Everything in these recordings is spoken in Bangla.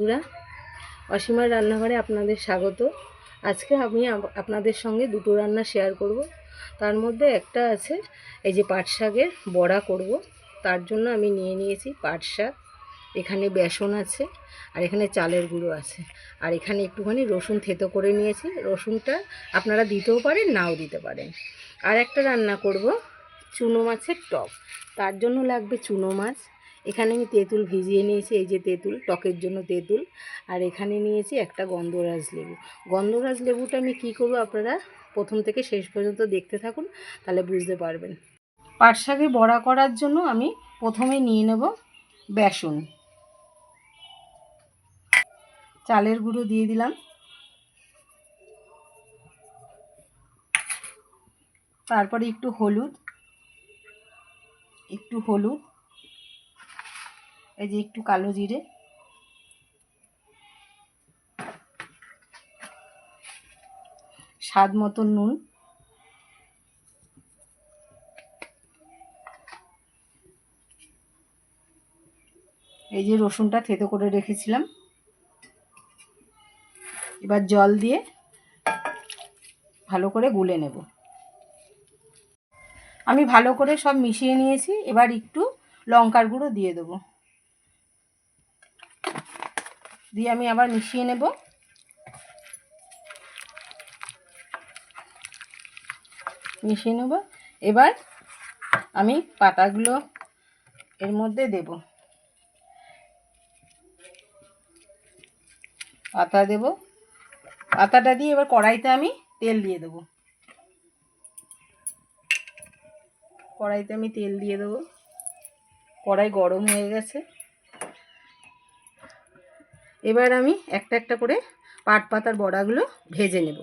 বন্ধুরা, অসীমার রান্নাঘরে আপনাদের স্বাগত। আজকে আমি আপনাদের সঙ্গে দুটো রান্না শেয়ার করব। তার মধ্যে একটা আছে, এই যে পাট শাকের বড়া করব। তার জন্য আমি নিয়ে নিয়েছি পাট শাক। এখানে বেসন আছে, আর এখানে চালের গুঁড়ো আছে। আর এখানে একটুখানি রসুন থেতো করে নিয়েছি। রসুনটা আপনারা দিতেও পারেন, নাও দিতে পারেন। আর একটা রান্না করব, চুনো মাছের টক। তার জন্য লাগবে চুনো মাছ। এখানে আমি তেঁতুল ভিজিয়ে নিয়েছি, এই যে তেঁতুল, টকের জন্য তেঁতুল। আর এখানে নিয়েছি একটা গন্ধরাজ লেবু। গন্ধরাজ লেবুটা আমি কি করব আপনারা প্রথম থেকে শেষ পর্যন্ত দেখতে থাকুন, তাহলে বুঝতে পারবেন। পাট শাকে বড়া করার জন্য আমি প্রথমে নিয়ে নেব বেসন। চালের গুঁড়ো দিয়ে দিলাম। তারপরে একটু হলুদ একটু হলুদ এই যে একটু কালো জিরে। স্বাদ মতো নুন। এই যে রসুনটা থেতো করে রেখেছিলাম। এবার জল দিয়ে ভালো করে গুলে নেব। আমি ভালো করে সব মিশিয়ে নিয়েছি। এবার একটু লঙ্কার গুঁড়ো দিয়ে দেবো। দিয়ে আমি আবার মিশিয়ে নেব। মিশিয়ে নেব। এবার আমি পাতাগুলো এর মধ্যে দেব। পাতা দেব। পাতাটা দিয়ে এবার কড়াইতে আমি তেল দিয়ে দেব। কড়াইতে আমি তেল দিয়ে দেবো। কড়াই গরম হয়ে গেছে। এবার আমি একটা একটা করে পাট পাতার বড়াগুলো ভেজে নেব।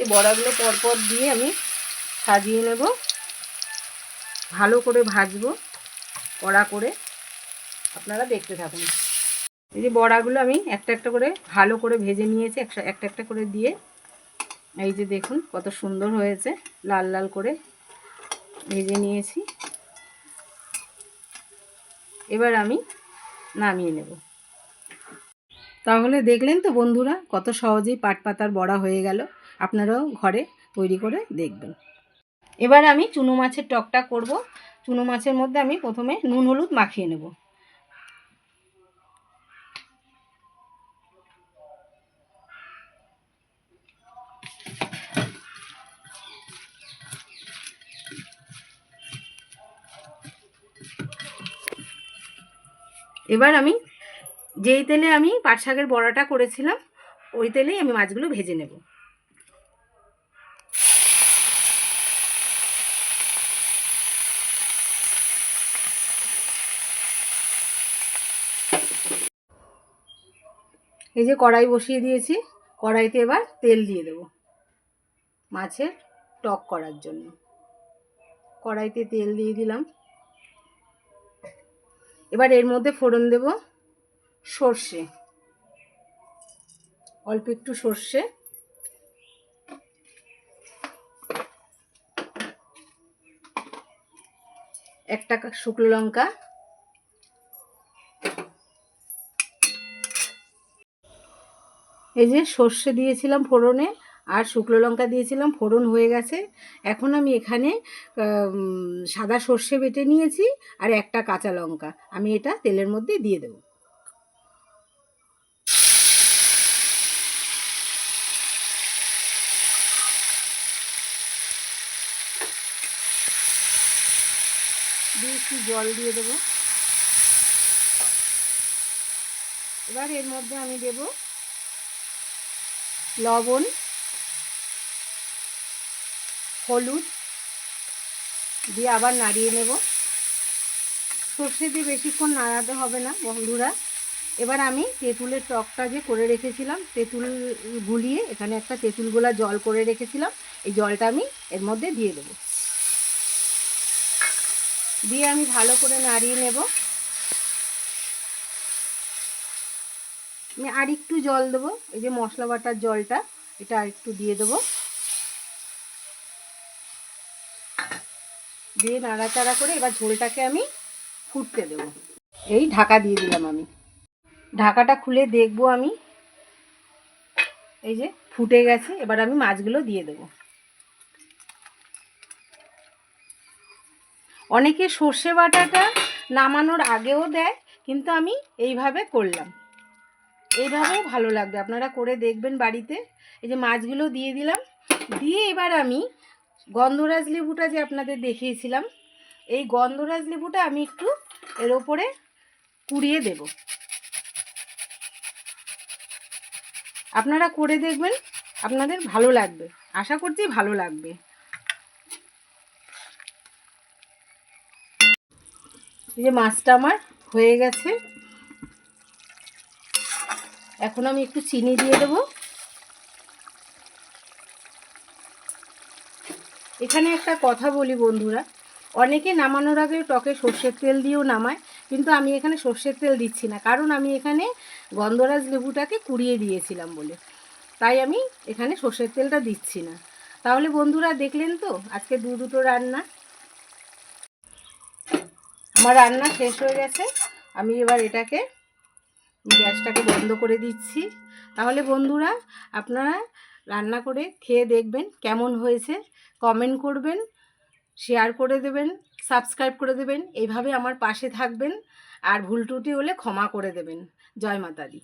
এই বড়াগুলো পরপর দিয়ে আমি সাজিয়ে নেব। ভালো করে ভাজবো, কড়া করে। আপনারা দেখতে থাকুন। এই যে বড়াগুলো আমি একটা একটা করে ভালো করে ভেজে নিয়েছি, একটা একটা করে দিয়ে। এই যে দেখুন কত সুন্দর হয়েছে, লাল লাল করে ভেজে নিয়েছি। এবার আমি নামিয়ে নেব। তাহলে দেখলেন তো বন্ধুরা, কত সহজেই পাট পাতার বড়া হয়ে গেল। আপনারাও ঘরে তৈরি করে দেখবেন। এবার আমি চুনো মাছের টকটা করব। চুনো মাছের মধ্যে আমি প্রথমে নুন, হলুদ মাখিয়ে নেব। এবার আমি যেই তেলে আমি পাট শাকের বড়াটা করেছিলাম, ওই তেলেই আমি মাছগুলো ভেজে নেব। এই যে কড়াই বসিয়ে দিয়েছি, কড়াইতে এবার তেল দিয়ে দেব মাছের টক করার জন্য। কড়াইতে তেল দিয়ে দিলাম। এবার এর মধ্যে ফোড়ন দেব সর্ষে। অল্প একটু সর্ষে। একটা শুকনো লঙ্কা। এই যে সর্ষে দিয়েছিলাম ফোড়নে। আর শুকনো লঙ্কা দিয়েছিলাম, ফোড়ন হয়ে গেছে। এখন আমি এখানে সাদা সর্ষে বেটে নিয়েছি আর একটা কাঁচা লঙ্কা। আমি এটা তেলের মধ্যে দিয়ে দেবো। একটু জল দিয়ে দেবো। এবার এর মধ্যে আমি দেব লবণ। হলুদ দিয়ে আবার নাড়িয়ে নেব। সর্ষে দিয়ে বেশিক্ষণ নাড়াতে হবে না বন্ধুরা। এবার আমি তেঁতুলের টকটা যে করে রেখেছিলাম, তেঁতুল গুলিয়ে এখানে একটা তেঁতুল গোলা জল করে রেখেছিলাম। এই জলটা আমি এর মধ্যে দিয়ে দেবো। দিয়ে আমি ভালো করে নাড়িয়ে নেব। আমি আর একটু জল দেবো, এই যে মশলা বাটার জলটা, এটা আর একটু দিয়ে দেবো। দিয়ে নাড়াচাড়া করে এবার ঝোলটাকে আমি ফুটতে দেবো। এই ঢাকা দিয়ে দিলাম আমি। ঢাকাটা খুলে দেখব আমি। এই যে ফুটে গেছে, এবার আমি মাছগুলো দিয়ে দেবো। অনেকে সর্ষে বাটাটা নামানোর আগেও দেয়, কিন্তু আমি এইভাবে করলাম। এইভাবেও ভালো লাগবে। আপনারা করে দেখবেন বাড়িতে। এই যে মাছগুলো দিয়ে দিলাম। দিয়ে এবার আমি গন্ধরাজ লেবুটা যে আপনাদের দেখিয়েছিলাম, এই গন্ধরাজ লেবুটা আমি একটু এর ওপরে কুড়িয়ে দেব। আপনারা করে দেখবেন, আপনাদের ভালো লাগবে। আশা করছি ভালো লাগবে। এই যে মাছটা আমার হয়ে গেছে। এখন আমি একটু চিনি দিয়ে দেবো। এখানে একটা কথা বলি বন্ধুরা, অনেকে নামানোর আগে টকে সর্ষের তেল দিয়েও নামায়, কিন্তু আমি এখানে সর্ষের তেল দিচ্ছি না, কারণ আমি এখানে গন্ধরাজ লেবুটাকে কুড়িয়ে দিয়েছিলাম বলে, তাই আমি এখানে সর্ষের তেলটা দিচ্ছি না। তাহলে বন্ধুরা দেখলেন তো, আজকে দু দুটো রান্না। আমার রান্না শেষ হয়ে গেছে, আমি এবার এটাকে, গ্যাসটাকে বন্ধ করে দিচ্ছি। তাহলে বন্ধুরা, আপনারা রান্না করে খেয়ে দেখবেন কেমন হয়েছে। কমেন্ট করবেন শেয়ার করে দেবেন সাবস্ক্রাইব করে দেবেন এইভাবে আমার পাশে থাকবেন। আর ভুল ত্রুটি হলে ক্ষমা করে দেবেন। জয় মাতা দি